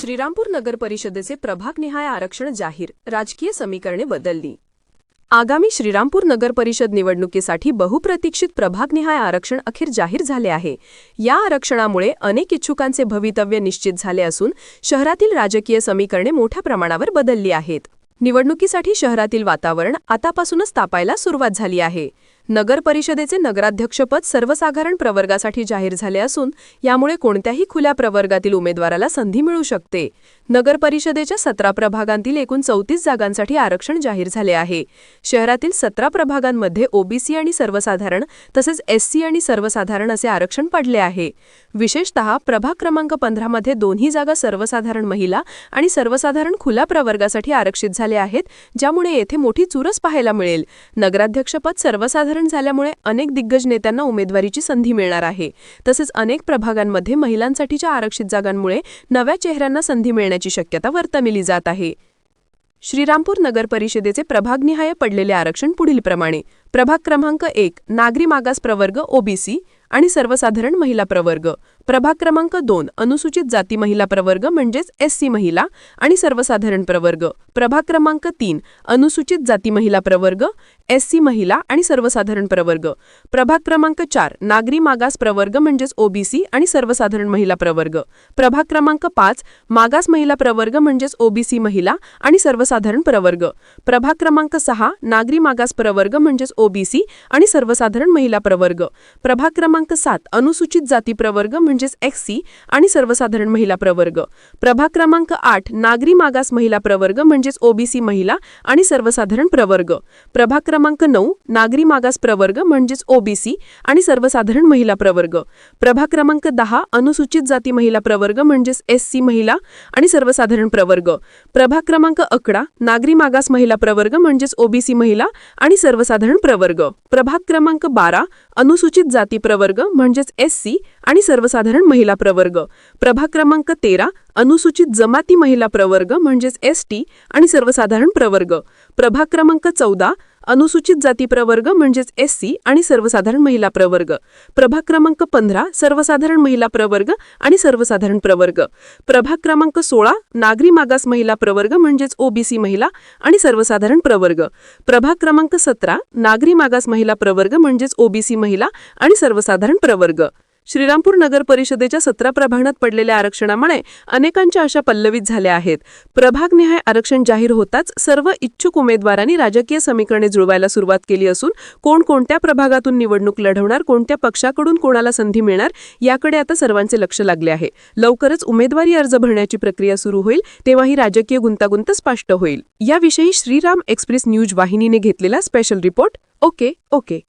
श्रीरामपूर नगर परिषदेचे प्रभागनिहाय आरक्षण जाहीर. राजकीय समीकरणे बदलली. आगामी श्रीरामपूर नगर परिषद निवडणुकीसाठी बहुप्रतीक्षित प्रभागनिहाय आरक्षण अखेर जाहीर झाले आहे. या आरक्षणामुळे अनेक इच्छुकांचे भवितव्य निश्चित झाले असून शहरातील राजकीय समीकरणे मोठ्या प्रमाणावर बदलली आहेत. निवडणुकीसाठी शहरातील वातावरण आतापासूनच तापायला सुरुवात झाली आहे. नगर परिषदेचे नगराध्यक्षपद सर्वसाधारण प्रवर्गासाठी जाहीर झाले असून यामुळे कोणत्याही खुल्या प्रवर्गातील उमेदवाराला संधी मिळू शकते. नगर परिषदेच्या सतरा प्रभागांतील एकूण चौतीस जागांसाठी आरक्षण जाहीर झाले आहे. शहरातील सतरा प्रभागांमध्ये ओबीसी आणि सर्वसाधारण तसेच एससी आणि सर्वसाधारण असे आरक्षण पडले आहे. विशेषतः प्रभाग क्रमांक पंधरामध्ये दोन्ही जागा सर्वसाधारण महिला आणि सर्वसाधारण खुल्या प्रवर्गासाठी आरक्षित झाले आहेत ज्यामुळे येथे मोठी चुरस पाहायला मिळेल. नगराध्यक्षपद सर्वसाधारण झाल्यामुळे अनेक दिग्गज नेत्यांना उमेदवारीची संधी मिळणार आहे. तसेच अनेक प्रभागांमध्ये महिलांसाठीच्या आरक्षित जागांमुळे नव्या चेहऱ्यांना संधी मिळण्याची शक्यता वर्तविली जात आहे. श्रीरामपूर नगर परिषदेचे प्रभागनिहाय पडलेले आरक्षण पुढीलप्रमाणे प्रभाग क्रमांक एक नागरी मागास प्रवर्ग ओबीसी आणि सर्वसाधारण महिला प्रवर्ग. प्रभाग क्रमांक दोन अनुसूचित जाती महिला प्रवर्ग म्हणजेच एससी महिला आणि सर्वसाधारण प्रवर्ग. प्रभाग क्रमांक तीन अनुसूचित जाती महिला प्रवर्ग एससी महिला आणि सर्वसाधारण प्रवर्ग. प्रभाग क्रमांक चार नागरी मागास प्रवर्ग म्हणजेच ओबीसी आणि सर्वसाधारण महिला प्रवर्ग. प्रभाग क्रमांक पाच मागास महिला प्रवर्ग म्हणजेच ओबीसी महिला आणि सर्वसाधारण प्रवर्ग. प्रभाग क्रमांक सहा नागरी मागास प्रवर्ग म्हणजेच ओबीसी आणि सर्वसाधारण महिला प्रवर्ग. प्रभाग क्रमांक सात अनुसूचित जाती प्रवर्ग म्हणजेच एक्ससी आणि सर्वसाधारण महिला प्रवर्ग. प्रभाग क्रमांक आठ नागरी मागास महिला प्रवर्ग म्हणजेच ओबीसी महिला आणि सर्वसाधारण प्रवर्ग. प्रभाग क्रमांक नऊ नागरी मागास प्रवर्ग म्हणजेच ओबीसी आणि सर्वसाधारण महिला प्रवर्ग. प्रभाग क्रमांक दहा अनुसूचित जाती महिला प्रवर्ग म्हणजेच एससी महिला आणि सर्वसाधारण प्रवर्ग. प्रभाग क्रमांक अकरा नागरी मागास महिला प्रवर्ग म्हणजेच ओबीसी महिला आणि सर्वसाधारण प्रवर्ग. प्रभाग क्रमांक बारा अनुसूचित जाती प्रवर्ग म्हणजेच एससी आणि सर्वसाधारण महिला प्रवर्ग. प्रभाग क्रमांक तेरा अनुसूचित जमाती महिला प्रवर्ग म्हणजेच एस टी आणि सर्वसाधारण प्रवर्ग. प्रभाग क्रमांक चौदा अनुसूचित जाती प्रवर्ग म्हणजेच एससी आणि सर्वसाधारण महिला प्रवर्ग. प्रभाग क्रमांक पंधरा सर्वसाधारण महिला प्रवर्ग आणि सर्वसाधारण प्रवर्ग. प्रभाग क्रमांक सोळा नागरी मागास महिला प्रवर्ग म्हणजेच ओबीसी महिला आणि सर्वसाधारण प्रवर्ग. प्रभाग क्रमांक सतरा नागरी मागास महिला प्रवर्ग म्हणजेच ओबीसी महिला आणि सर्वसाधारण प्रवर्ग. श्रीरामपूर नगर परिषदेच्या सतरा प्रभागात पडलेल्या आरक्षणामुळे अनेकांच्या अशा पल्लवित झाल्या आहेत. प्रभागनिहाय आरक्षण जाहीर होताच सर्व इच्छुक उमेदवारांनी राजकीय समीकरणे जुळवायला सुरुवात केली असून कोण कोणत्या प्रभागातून निवडणूक लढवणार कोणत्या पक्षाकडून कोणाला संधी मिळणार याकडे आता सर्वांचे लक्ष लागले आहे. लवकरच उमेदवारी अर्ज भरण्याची प्रक्रिया सुरू होईल तेव्हा ही राजकीय गुंतागुंत स्पष्ट होईल. याविषयी श्रीराम एक्सप्रेस न्यूज वाहिनीने घेतलेला स्पेशल रिपोर्ट. Okay okay.